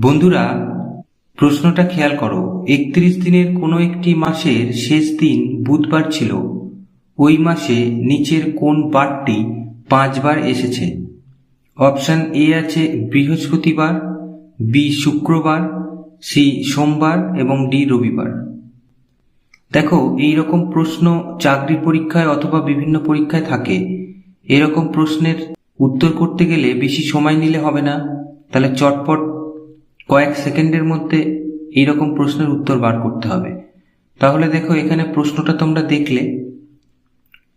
বন্ধুরা, প্রশ্নটা খেয়াল করো। একত্রিশ দিনের কোনো একটি মাসের শেষ দিন বুধবার ছিল। ওই মাসে নিচের কোন বারটি পাঁচবার এসেছে? অপশান এ আছে বৃহস্পতিবার, বি শুক্রবার, সি সোমবার এবং ডি রবিবার। দেখো এই রকম প্রশ্ন চাকরি পরীক্ষায় অথবা বিভিন্ন পরীক্ষায় থাকে। এরকম প্রশ্নের উত্তর করতে গেলে বেশি সময় নিলে হবে না। তাহলে চটপট কয়েক সেকেন্ডের মধ্যে এই রকম প্রশ্নের উত্তর বার করতে হবে। তাহলে দেখো, এখানে প্রশ্নটা তোমরা দেখলে,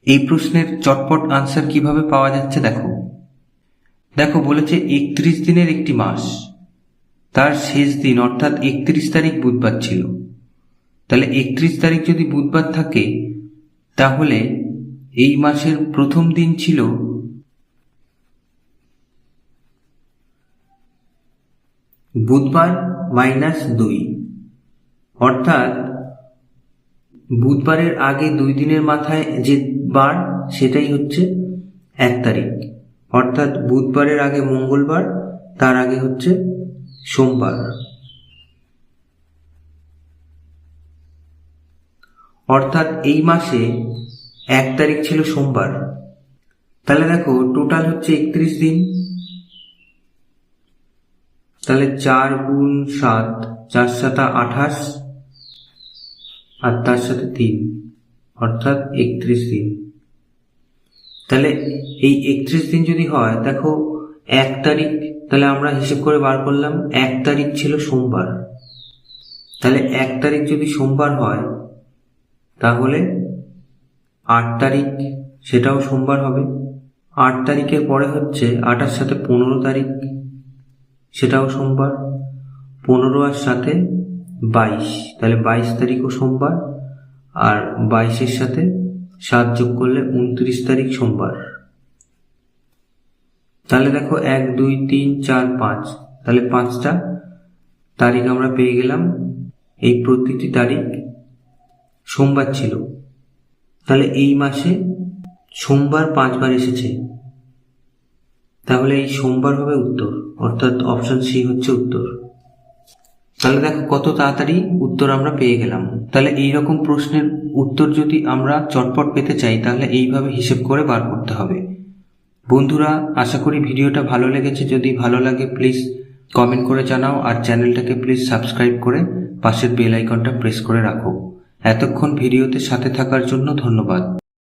এই প্রশ্নের চটপট আনসার কীভাবে পাওয়া যাচ্ছে দেখো। দেখো, বলেছে একত্রিশ দিনের একটি মাস। তার শেষ দিন, অর্থাৎ একত্রিশ তারিখ বুধবার ছিল। তাহলে একত্রিশ তারিখ যদি বুধবার থাকে, তাহলে এই মাসের প্রথম দিন ছিল বুধবার মাইনাস দুই। অর্থাৎ বুধবারের আগে দুই দিনের মাথায় যে বার, সেটাই হচ্ছে এক তারিখ। অর্থাৎ বুধবারের আগে মঙ্গলবার, তার আগে হচ্ছে সোমবার। অর্থাৎ এই মাসে এক তারিখ ছিল সোমবার। তাহলে দেখো টোটাল হচ্ছে একত্রিশ দিন। তাহলে চার গুণ সাত, চার সাতা আঠাশ, আর তার সাথে তিন, অর্থাৎ একত্রিশ দিন। তাহলে এই একত্রিশ দিন যদি হয়, দেখো এক তারিখ, তাহলে আমরা হিসেব করে বার করলাম, এক তারিখ ছিল সোমবার। তাহলে এক তারিখ যদি সোমবার হয়, তাহলে আট তারিখ, সেটাও সোমবার হবে। আট তারিখের পরে হচ্ছে আটার সাথে পনেরো তারিখ সেটাও সোমবার। পনেরো আর সাথে বাইশ। তাহলে বাইশ তারিখও সোমবার আর বাইশের সাথে সাত যোগ করলে উনত্রিশ তারিখ সোমবার। তাহলে দেখো এক, দুই, তিন, চার, পাঁচ। তাহলে পাঁচটা তারিখ আমরা পেয়ে গেলাম। এই প্রতিটি তারিখ সোমবার ছিল। তাহলে এই মাসে সোমবার পাঁচবার এসেছে। তাহলে এই সোমবার হবে উত্তর, অর্থাৎ অপশন সি হচ্ছে উত্তর। তাহলে দেখো কত তাড়াতাড়ি উত্তর আমরা পেয়ে গেলাম। তাহলে এই রকম প্রশ্নের উত্তর যদি আমরা চটপট পেতে চাই, তাহলে এইভাবে হিসেব করে বার করতে হবে। বন্ধুরা, আশা করি ভিডিওটা ভালো লেগেছে। যদি ভালো লাগে প্লিজ কমেন্ট করে জানাও আর চ্যানেলটাকে প্লিজ সাবস্ক্রাইব করে পাশের বেল আইকনটা প্রেস করে রাখো। এতক্ষণ ভিডিওতে সাথে থাকার জন্য ধন্যবাদ।